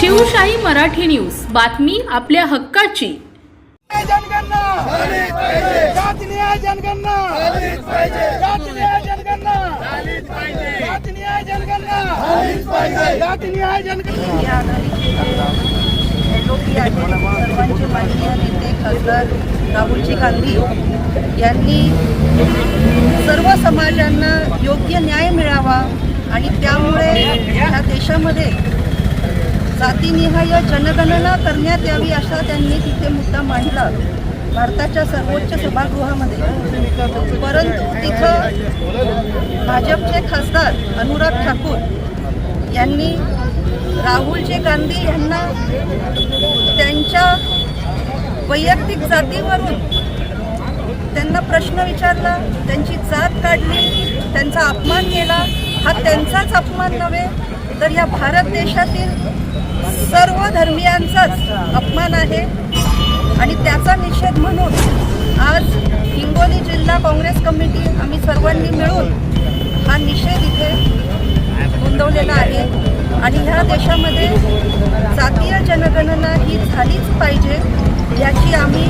Shivshahi Marathi news. बातमी आपल्या हक्काची. जनगणना. जनगणना. या सर्वांचे माननीय नेते खासदार राहुलजी गांधी यांनी सर्व समाजांना योग्य न्याय मिळावा आणि त्यामुळे ह्या देशामध्ये जातीनिहाय जनगणना करण्यात यावी असा त्यांनी तिथे मुद्दा मांडला. भारताच्या सर्वोच्च सभागृहामध्ये. परंतु तिथं भाजपचे खासदार अनुराग ठाकूर यांनी राहुलजी गांधी यांना त्यांच्या वैयक्तिक जातीवरून त्यांना प्रश्न विचारला त्यांची जात काढली त्यांचा अपमान केला. हा त्यांचाच अपमान नव्हे तर या भारत देशातील धर्मियांचाच अपमान आहे. आणि त्याचा निषेध म्हणून आज हिंगोली जिल्हा काँग्रेस कमिटी आम्ही सर्वांनी मिळून हा निषेध इथे नोंदवलेला आहे. आणि ह्या देशामध्ये जातीय जनगणना ही झालीच पाहिजे याची आम्ही